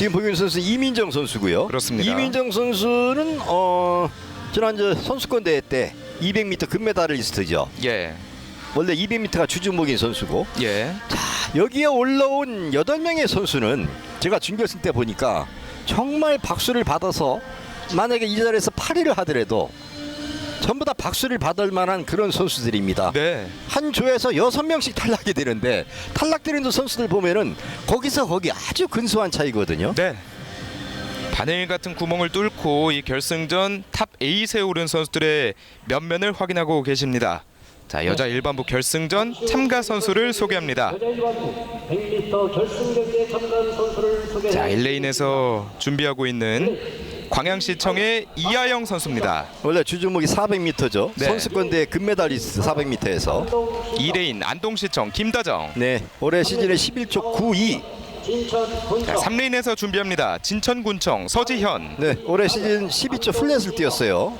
지금 보이는 선수 이민정 선수고요. 그렇습니다. 이민정 선수는 어 지난 저 선수권 대회 때 200m 금메달리스트죠. 예. 원래 200m가 주종목인 선수고 예. 여기에 올라온 8명의 선수는 제가 준결승 때 보니까 정말 박수를 받아서 만약에 이 자리에서 8위를 하더라도 전부 다 박수를 받을 만한 그런 선수들입니다. 네. 한 조에서 여섯 명씩 탈락이 되는데 탈락되는 선수들 보면은 거기서 거기 아주 근소한 차이거든요. 네. 바늘 같은 구멍을 뚫고 이 결승전 탑 8에 오른 선수들의 면면을 확인하고 계십니다. 자, 여자 일반부 결승전 참가 선수를 소개합니다. 여자 일반부 100m 결승 경기에 참가한 선수를 소개해 자, 1레인에서 준비하고 있는 광양시청의 이하영 선수입니다. 원래 주종목이 400m죠. 네. 선수권대 금메달리스트 400m에서 2레인 안동시청 김다정. 네 올해 시즌에 11초 92. 진천 자, 군청 3레인에서 준비합니다. 진천군청 서지현. 네 올해 시즌 12초 플랫을 뛰었어요.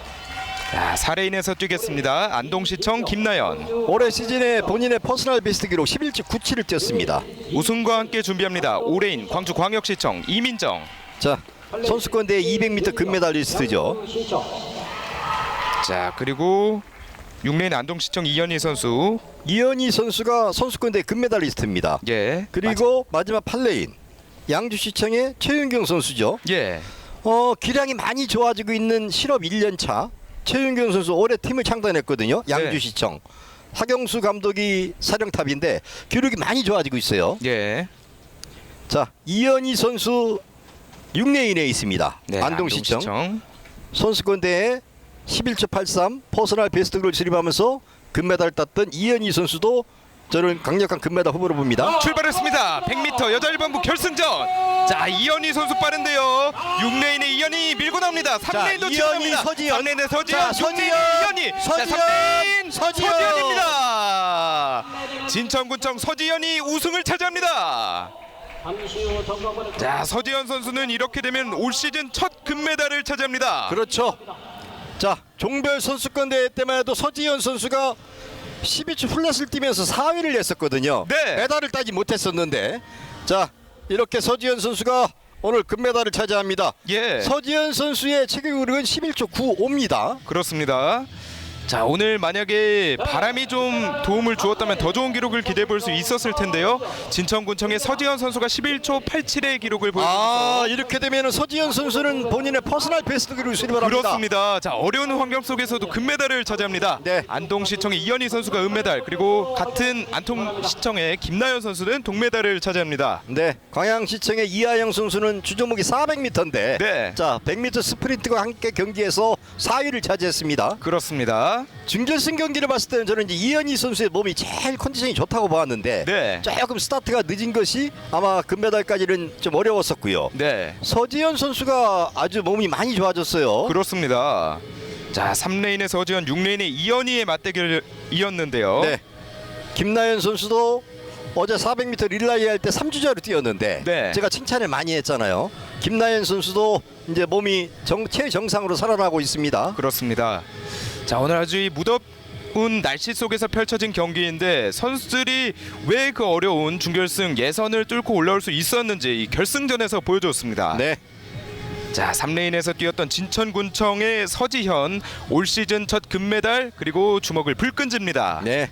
자, 4레인에서 뛰겠습니다. 안동시청 김나연. 올해 시즌에 본인의 퍼스널 베스트 기록 11초 97을 뛰었습니다. 우승과 함께 준비합니다. 5레인 광주광역시청 이민정. 자 선수권대 200m 금메달리스트죠. 자, 그리고 6레인 안동시청 이현희 선수. 이현희 선수가 선수권대 금메달리스트입니다. 예. 그리고 마지막 8레인 양주시청의 최윤경 선수죠. 예. 어 기량이 많이 좋아지고 있는 실업 1년 차 최윤경 선수 올해 팀을 창단했거든요. 네. 양주시청 하경수 감독이 사령탑인데 기록이 많이 좋아지고 있어요. 예. 자 이현희 선수 6레인에 있습니다. 네, 안동시청 안동시청. 선수권대회 11초 83 퍼스널 베스트 기록을 수립하면서 금메달 땄던 이현희 선수도 저는 강력한 금메달 후보로 봅니다. 출발했습니다. 100m 여자 일반부 결승전. 자 이현희 선수 빠른데요. 6레인의 이현희 밀고 나옵니다. 3레인도 이현희, 치고납니다. 서지현. 3레인의 자, 서지현, 서지현, 6레인의 이현희. 서지현, 자, 3레인 서지현. 서지현입니다. 진천군청 서지현이 우승을 차지합니다. 자 서지현 선수는 이렇게 되면 올 시즌 첫 금메달을 차지합니다. 그렇죠. 자 종별 선수권 대회 때만 해도 서지현 선수가 12초 플랫을 뛰면서 4위를 했었거든요. 네. 메달을 따지 못했었는데 자 이렇게 서지현 선수가 오늘 금메달을 차지합니다. 예. 서지현 선수의 체격 기록은 11초 95입니다. 그렇습니다. 자 오늘 만약에 바람이 좀 도움을 주었다면 더 좋은 기록을 기대해 볼 수 있었을 텐데요. 진천군청의 서지현 선수가 11초 87의 기록을 아 보여주면서 이렇게 되면 서지현 선수는 본인의 퍼스널 베스트 기록을 수립을 합니다. 그렇습니다. 자 어려운 환경 속에서도 금메달을 차지합니다. 네. 안동시청의 이현희 선수가 은메달 그리고 같은 안동시청의 김나연 선수는 동메달을 차지합니다. 네, 광양시청의 이하영 선수는 주종목이 400m인데, 네. 자 100m 스프린트와 함께 경기에서 4위를 차지했습니다. 그렇습니다. 준결승 경기를 봤을 때는 저는 이제 이현희 선수의 몸이 제일 컨디션이 좋다고 보았는데, 네. 조금 스타트가 늦은 것이 아마 금메달까지는 좀 어려웠었고요. 네. 서지현 선수가 아주 몸이 많이 좋아졌어요. 그렇습니다. 자 3레인의 서지현, 6레인의 이현희의 맞대결이었는데요. 네, 김나연 선수도 어제 400m 릴라이 할 때 3주자로 뛰었는데 네. 제가 칭찬을 많이 했잖아요. 김나연 선수도 이제 몸이 정, 최정상으로 살아나고 있습니다. 그렇습니다. 자 오늘 아주 이 무덥운 날씨 속에서 펼쳐진 경기인데 선수들이 왜 그 어려운 준결승 예선을 뚫고 올라올 수 있었는지 이 결승전에서 보여줬습니다. 네, 자 3레인에서 뛰었던 진천군청의 서지현 올 시즌 첫 금메달 그리고 주먹을 불끈집니다. 네.